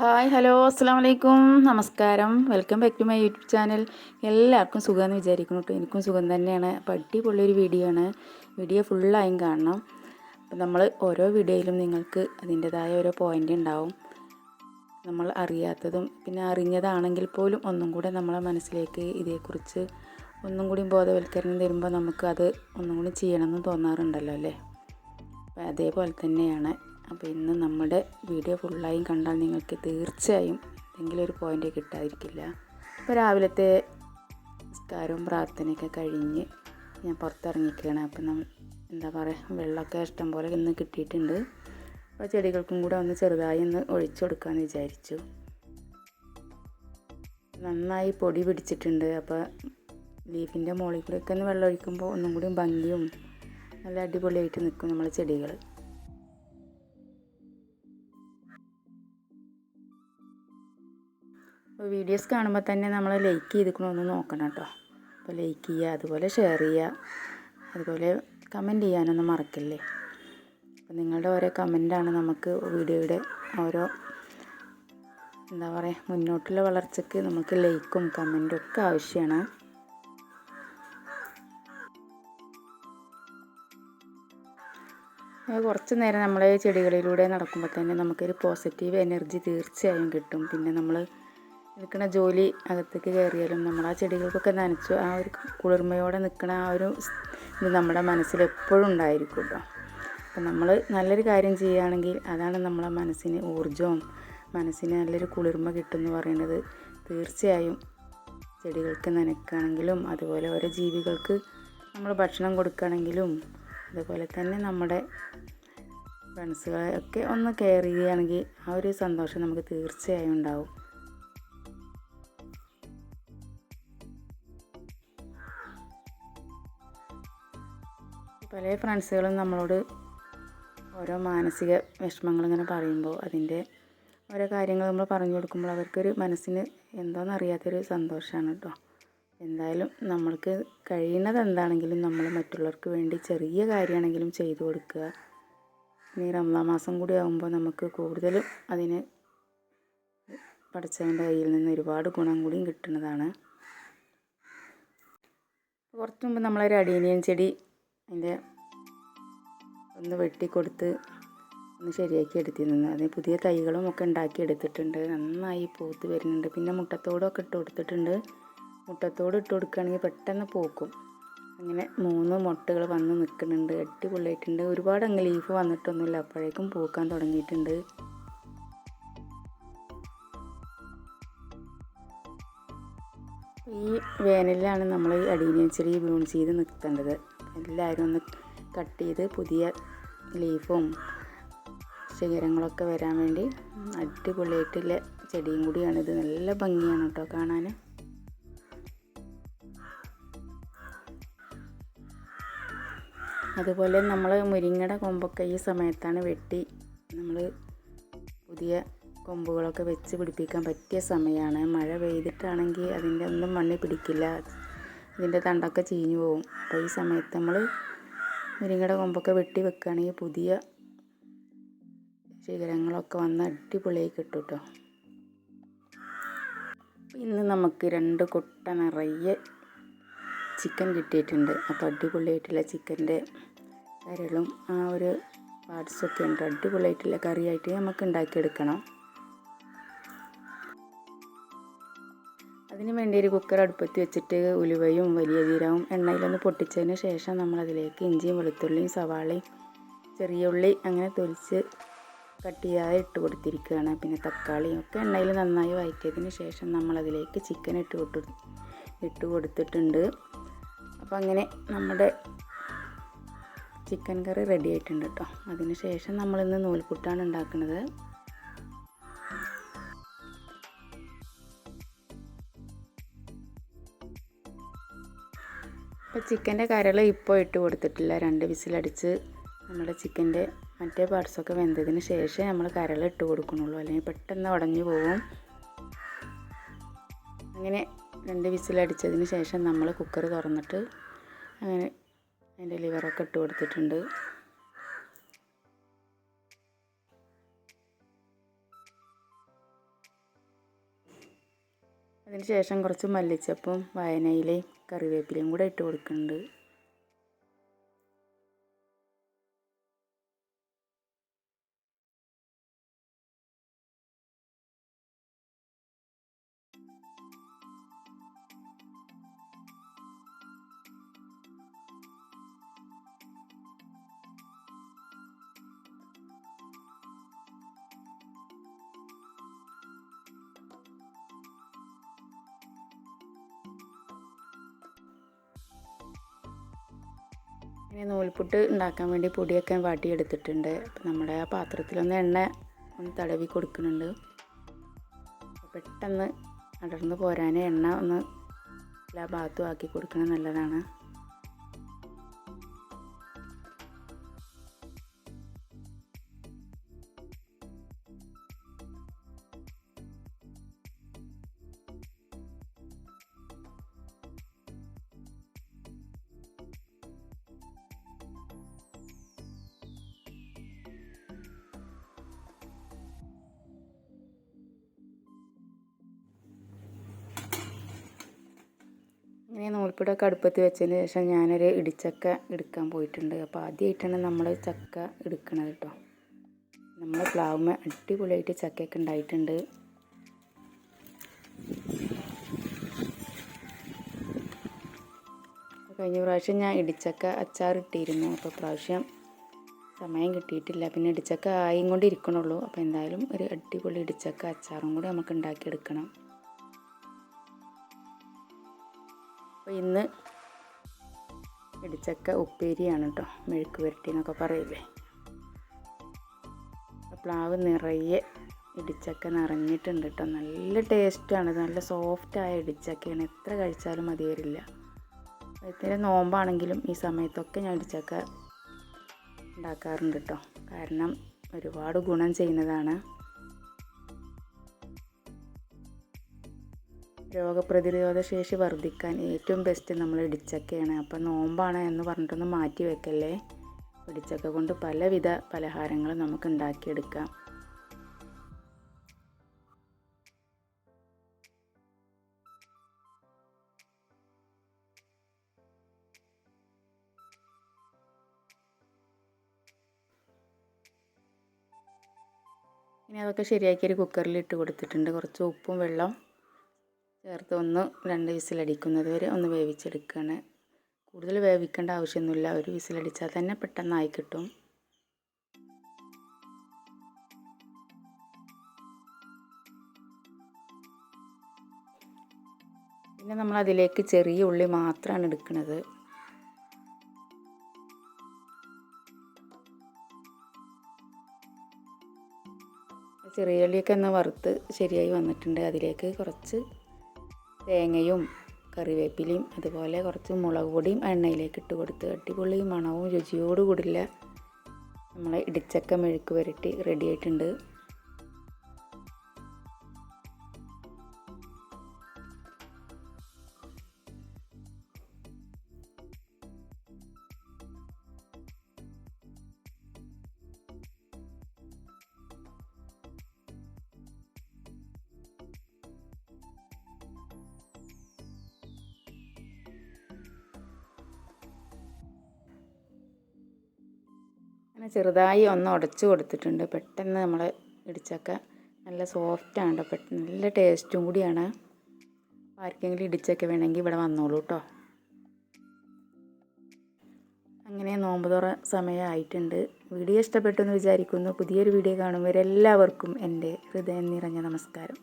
Hi hello അസ്സാം വലൈക്കും നമസ്കാരം. Welcome back to my YouTube channel. എല്ലാവർക്കും സുഖമെന്ന് വിചാരിക്കുന്നു കേട്ടോ എനിക്കും സുഖം തന്നെയാണ്. അപ്പോൾ അടിപൊളിയൊരു വീഡിയോ ആണ്. വീഡിയോ ഫുള്ളായും കാണണം. അപ്പോൾ നമ്മൾ ഓരോ വീഡിയോയിലും നിങ്ങൾക്ക് അതിന്റെതായ ഓരോ പോയിന്റ് ഉണ്ടാവും. നമ്മൾ അറിയാത്തതും പിന്നെ അറിഞ്ഞതാണെങ്കിൽ പോലും ഒന്നും കൂടെ നമ്മളെ മനസ്സിലേക്ക് ഇതേക്കുറിച്ച് ഒന്നും കൂടി ബോധവൽക്കരണം തരുമ്പോൾ അത് ഒന്നും കൂടി ചെയ്യണമെന്ന് തോന്നാറുണ്ടല്ലോ അല്ലേ? അപ്പോൾ അതേപോലെ തന്നെയാണ് അപ്പോൾ ഇന്ന് നമ്മുടെ വീഡിയോ ഫുള്ളായും കണ്ടാൽ നിങ്ങൾക്ക് തീർച്ചയായും എന്തെങ്കിലും ഒരു പോയിന്റ് കിട്ടാതിരിക്കില്ല. അപ്പോൾ രാവിലത്തെ നിസ്കാരവും പ്രാർത്ഥനയൊക്കെ കഴിഞ്ഞ് ഞാൻ പുറത്തിറങ്ങിക്കുകയാണ് അപ്പം നമ്മൾ എന്താ പറയുക വെള്ളമൊക്കെ ഇഷ്ടം പോലെ ഇന്ന് കിട്ടിയിട്ടുണ്ട്. അപ്പോൾ ചെടികൾക്കും കൂടെ ഒന്ന് ചെറുതായി ഒന്ന് ഒഴിച്ചു കൊടുക്കാമെന്ന് വിചാരിച്ചു. നന്നായി പൊടി പിടിച്ചിട്ടുണ്ട്. അപ്പോൾ ലീഫിന്റെ മുകളിൽ കൂടെയൊക്കെ ഒന്ന് വെള്ളം ഒഴിക്കുമ്പോൾ ഒന്നും കൂടി ഭംഗിയും നല്ല അടിപൊളിയായിട്ട് നിൽക്കും നമ്മളെ ചെടികൾ. അപ്പോൾ വീഡിയോസ് കാണുമ്പോൾ തന്നെ നമ്മൾ ലൈക്ക് ചെയ്തിക്കണമെന്ന് നോക്കണം കേട്ടോ. അപ്പോൾ ലൈക്ക് ചെയ്യുക അതുപോലെ ഷെയർ ചെയ്യുക അതുപോലെ കമന്റ് ചെയ്യാനൊന്നും മറക്കില്ലേ. അപ്പോൾ നിങ്ങളുടെ ഓരോ കമന്റാണ് നമുക്ക് വീഡിയോയുടെ ഓരോ എന്താ പറയുക മുന്നോട്ടുള്ള വളർച്ചയ്ക്ക് നമുക്ക് ലൈക്കും കമന്റും ഒക്കെ ആവശ്യമാണ് കുറച്ച് നേരം നമ്മൾ ചെടികളിലൂടെ നടക്കുമ്പോൾ തന്നെ നമുക്കൊരു പോസിറ്റീവ് എനർജി തീർച്ചയായും കിട്ടും. പിന്നെ നമ്മൾ നിൽക്കുന്ന ജോലി അകത്തേക്ക് കയറിയാലും നമ്മൾ ആ ചെടികൾക്കൊക്കെ നനച്ചു ആ ഒരു കുളിർമയോടെ നിൽക്കുന്ന ആ ഒരു ഇത് നമ്മുടെ മനസ്സിൽ എപ്പോഴും ഉണ്ടായിരിക്കും കേട്ടോ. അപ്പം നമ്മൾ നല്ലൊരു കാര്യം ചെയ്യുകയാണെങ്കിൽ അതാണ് നമ്മളെ മനസ്സിന് ഊർജവും മനസ്സിന് നല്ലൊരു കുളിർമ കിട്ടുമെന്ന് പറയുന്നത്. തീർച്ചയായും ചെടികൾക്ക് നനയ്ക്കുകയാണെങ്കിലും അതുപോലെ ഓരോ ജീവികൾക്ക് നമ്മൾ ഭക്ഷണം കൊടുക്കുകയാണെങ്കിലും അതുപോലെ തന്നെ നമ്മുടെ ഫ്രണ്ട്സുകളെ ഒക്കെ ഒന്ന് കെയർ ചെയ്യുകയാണെങ്കിൽ ആ ഒരു സന്തോഷം നമുക്ക് തീർച്ചയായും ഉണ്ടാവും. പല ഫ്രണ്ട്സുകളും നമ്മളോട് ഓരോ മാനസിക വിഷമങ്ങൾ ഇങ്ങനെ പറയുമ്പോൾ അതിന്റെ ഓരോ കാര്യങ്ങൾ നമ്മൾ പറഞ്ഞു കൊടുക്കുമ്പോൾ അവർക്കൊരു മനസ്സിന് എന്തോന്ന് അറിയാത്തൊരു സന്തോഷമാണ് കേട്ടോ. എന്തായാലും നമ്മൾക്ക് കഴിയുന്നത് എന്താണെങ്കിലും നമ്മൾ മറ്റുള്ളവർക്ക് വേണ്ടി ചെറിയ കാര്യമാണെങ്കിലും ചെയ്തു കൊടുക്കുക. ഇനി റംസാൻ മാസം കൂടി ആകുമ്പോൾ നമുക്ക് കൂടുതലും അതിന് പഠിച്ചവന്റെ കയ്യിൽ നിന്ന് ഒരുപാട് ഗുണം കൂടിയും കിട്ടുന്നതാണ്. കുറച്ച് മുമ്പ് നമ്മളൊരു അടീനിയൻ ചെടി അതിന്റെ ഒന്ന് വെട്ടിക്കൊടുത്ത് ഒന്ന് ശരിയാക്കി എടുത്തിരുന്നു. അതിന് പുതിയ തൈകളും ഒക്കെ ഉണ്ടാക്കി എടുത്തിട്ടുണ്ട് നന്നായി പൂത്ത് വരുന്നുണ്ട്. പിന്നെ മുട്ടത്തോടൊക്കെ ഇട്ട് കൊടുത്തിട്ടുണ്ട്. മുട്ടത്തോട് ഇട്ട് കൊടുക്കുകയാണെങ്കിൽ പെട്ടെന്ന് പൂക്കും. അങ്ങനെ മൂന്ന് മുട്ടകൾ വന്ന് നിൽക്കുന്നുണ്ട്. അടിപൊളിയായിട്ടുണ്ട്. ഒരുപാട് അങ്ങ് ലീഫ് വന്നിട്ടൊന്നുമില്ല. അപ്പോഴേക്കും പൂക്കാൻ തുടങ്ങിയിട്ടുണ്ട്. ഈ വേനലിലാണ് നമ്മൾ ഈ അടീനിയൻ ചെടി ബ്ലൂൺ ചെയ്ത് നിൽക്കേണ്ടത്. എല്ലാവരും ഒന്ന് കട്ട് ചെയ്ത് പുതിയ ലീഫും ശിഖരങ്ങളൊക്കെ വരാൻ വേണ്ടി അടിപൊളിയായിട്ടുള്ള ചെടിയും കൂടിയാണ്. ഇത് നല്ല ഭംഗിയാണ് കേട്ടോ കാണാൻ. അതുപോലെ നമ്മൾ മുരിങ്ങയുടെ കൊമ്പൊക്കെ ഈ സമയത്താണ് വെട്ടി നമ്മൾ പുതിയ കൊമ്പുകളൊക്കെ വെച്ച് പിടിപ്പിക്കാൻ പറ്റിയ സമയമാണ്. മഴ പെയ്തിട്ടാണെങ്കിൽ അതിന്റെ ഒന്നും മണ്ണിൽ പിടിക്കില്ല. ഇതിന്റെ തണ്ടൊക്കെ ചീഞ്ഞു പോകും അപ്പോൾ ഈ സമയത്ത് നമ്മൾ മുരിങ്ങയുടെ കൊമ്പൊക്കെ വെട്ടി വെക്കുകയാണെങ്കിൽ പുതിയ ശിഖരങ്ങളൊക്കെ വന്ന് അടിപൊളിയായി കിട്ടും കേട്ടോ. ഇന്ന് നമുക്ക് രണ്ട് കൊട്ട നിറയെ ചിക്കൻ കിട്ടിയിട്ടുണ്ട്. അപ്പോൾ അടിപൊളിയായിട്ടുള്ള ചിക്കന്റെ കരളും ആ ഒരു പാർട്സൊക്കെ ഉണ്ട്. അടിപൊളിയായിട്ടുള്ള കറിയായിട്ട് നമുക്ക് ഉണ്ടാക്കിയെടുക്കണം. അതിന് വേണ്ടി ഒരു കുക്കർ അടുപ്പത്ത് വെച്ചിട്ട് ഉലുവയും വലിയ ജീരവും എണ്ണയിലൊന്ന് പൊട്ടിച്ചതിന് ശേഷം നമ്മൾ അതിലേക്ക് ഇഞ്ചിയും വെളുത്തുള്ളിയും സവാളയും ചെറിയ ഉള്ളി അങ്ങനെ തൊലിച്ച് കട്ട് ചെയ്യാതെ ഇട്ട് കൊടുത്തിരിക്കുകയാണ്. പിന്നെ തക്കാളിയും ഒക്കെ എണ്ണയിൽ നന്നായി വഴറ്റിയതിന് ശേഷം നമ്മൾ അതിലേക്ക് ചിക്കൻ ഇട്ട് കൊടു ഇട്ട് കൊടുത്തിട്ടുണ്ട്. അപ്പോൾ അങ്ങനെ നമ്മുടെ ചിക്കൻ കറി റെഡി ആയിട്ടുണ്ട് കേട്ടോ അതിന് ശേഷം നമ്മളിന്ന് നൂൽപുട്ടാണ് ഉണ്ടാക്കുന്നത്. അപ്പോൾ ചിക്കന്റെ കരൾ ഇപ്പോൾ ഇട്ട് കൊടുത്തിട്ടില്ല. രണ്ട് വിസിലടിച്ച് നമ്മുടെ ചിക്കന്റെ മറ്റേ പാർട്സൊക്കെ വെന്തതിന് ശേഷം നമ്മൾ കരൾ ഇട്ട് കൊടുക്കണുള്ളൂ അല്ലെങ്കിൽ പെട്ടെന്ന് ഉടഞ്ഞു പോകും അങ്ങനെ രണ്ട് വിസിലടിച്ചതിന് ശേഷം നമ്മൾ കുക്കർ തുറന്നിട്ട് അങ്ങനെ അതിന്റെ ലിവറൊക്കെ ഇട്ട് കൊടുത്തിട്ടുണ്ട്. അതിന് ശേഷം കുറച്ച് മല്ലിച്ചപ്പും വയനയിലയും കറിവേപ്പിലയും കൂടെ ഇട്ട് കൊടുക്കുന്നുണ്ട്. ഇനി നൂൽപുട്ട് ഉണ്ടാക്കാൻ വേണ്ടി പൊടിയൊക്കെ വാട്ടിയെടുത്തിട്ടുണ്ട്. അപ്പം നമ്മുടെ ആ പാത്രത്തിലൊന്ന് എണ്ണ ഒന്ന് തടവി കൊടുക്കുന്നുണ്ട്. പെട്ടെന്ന് അടർന്ന് പോരാൻ എണ്ണ ഒന്ന് എല്ലാ ഭാഗത്തും ആക്കി കൊടുക്കുന്നത് നല്ലതാണ്. ഇങ്ങനെ നൂൽപ്പിടൊക്കെ അടുപ്പത്ത് വെച്ചതിന് ശേഷം ഞാനൊരു ഇടിച്ചക്ക എടുക്കാൻ പോയിട്ടുണ്ട്. അപ്പോൾ ആദ്യമായിട്ടാണ് നമ്മൾ ചക്ക എടുക്കണത് കേട്ടോ നമ്മൾ പ്ലാവുമ്മ അടിപൊളിയായിട്ട് ചക്കയൊക്കെ ഉണ്ടായിട്ടുണ്ട്. കഴിഞ്ഞ പ്രാവശ്യം ഞാൻ ഇടിച്ചക്ക അച്ചാർ ഇട്ടിരുന്നു. അപ്പോൾ പ്രാവശ്യം സമയം കിട്ടിയിട്ടില്ല. പിന്നെ ഇടിച്ചക്ക ആയും കൊണ്ട് ഇരിക്കണുള്ളൂ. അപ്പോൾ എന്തായാലും ഒരു അടിപൊളി ഇടിച്ചക്ക അച്ചാറും കൂടി നമുക്ക് ഉണ്ടാക്കിയെടുക്കണം. അപ്പോൾ ഇന്ന് ഇടിച്ചക്ക ഉപ്പേരിയാണ് കേട്ടോ. മെഴുക്ക് പുരട്ടി എന്നൊക്കെ പറയില്ലേ? പ്ലാവ് നിറയെ ഇടിച്ചക്ക നിറഞ്ഞിട്ടുണ്ട് കേട്ടോ. നല്ല ടേസ്റ്റാണ് നല്ല സോഫ്റ്റായ ഇടിച്ചക്കയാണ്. എത്ര കഴിച്ചാലും മതി വരില്ല ഇത്തിരി നോമ്പാണെങ്കിലും ഈ സമയത്തൊക്കെ ഞാൻ ഇടിച്ചക്ക ഉണ്ടാക്കാറുണ്ട് കേട്ടോ. കാരണം ഒരുപാട് ഗുണം ചെയ്യുന്നതാണ്. രോഗപ്രതിരോധ ശേഷി വർദ്ധിക്കാൻ ഏറ്റവും ബെസ്റ്റ് നമ്മൾ ഇടിച്ചക്കയാണ്. അപ്പോൾ നോമ്പാണ് എന്ന് പറഞ്ഞിട്ടൊന്ന് മാറ്റി വെക്കല്ലേ? ഇടിച്ചക്ക കൊണ്ട് പലവിധ പലഹാരങ്ങൾ നമുക്ക് ഉണ്ടാക്കിയെടുക്കാം. ഇനി അതൊക്കെ ശരിയാക്കി ഒരു കുക്കറിൽ ഇട്ട് കൊടുത്തിട്ടുണ്ട്. കുറച്ച് ഉപ്പും വെള്ളം ചേർത്ത് ഒന്ന് രണ്ട് വിസിലടിക്കുന്നത് വരെ ഒന്ന് വേവിച്ചെടുക്കുകയാണ് കൂടുതൽ വേവിക്കേണ്ട ആവശ്യമൊന്നുമില്ല. ഒരു വിസിലടിച്ചാൽ തന്നെ പെട്ടെന്നായി കിട്ടും. പിന്നെ നമ്മൾ അതിലേക്ക് ചെറിയ ഉള്ളി മാത്രമാണ് എടുക്കുന്നത്. ചെറിയ ഉള്ളിയൊക്കെ ഒന്ന് വറുത്ത് ശരിയായി വന്നിട്ടുണ്ട്. അതിലേക്ക് കുറച്ച് തേങ്ങയും കറിവേപ്പിലയും അതുപോലെ കുറച്ച് മുളക് പൊടിയും എണ്ണയിലേക്ക് ഇട്ട് കൊടുത്ത് അടിപൊളി മണവും രുചിയോടുകൂടില്ല. നമ്മളെ ഇടിച്ചക്ക മെഴുക്ക് വരട്ടി റെഡി ആയിട്ടുണ്ട്. അങ്ങനെ ചെറുതായി ഒന്ന് ഉടച്ചു കൊടുത്തിട്ടുണ്ട്. പെട്ടെന്ന് നമ്മൾ ഇടിച്ചൊക്കെ നല്ല സോഫ്റ്റാണ് പെട്ടെന്ന് നല്ല ടേസ്റ്റും കൂടിയാണ്. ആർക്കെങ്കിലും ഇടിച്ചൊക്കെ വേണമെങ്കിൽ ഇവിടെ വന്നോളൂ കേട്ടോ അങ്ങനെ നോമ്പ് തുറ സമയമായിട്ടുണ്ട് വീഡിയോ ഇഷ്ടപ്പെട്ടു എന്ന് വിചാരിക്കുന്നു. പുതിയൊരു വീഡിയോ കാണുമ്പോൾ എല്ലാവർക്കും എന്റെ ഹൃദയം നിറഞ്ഞ നമസ്കാരം.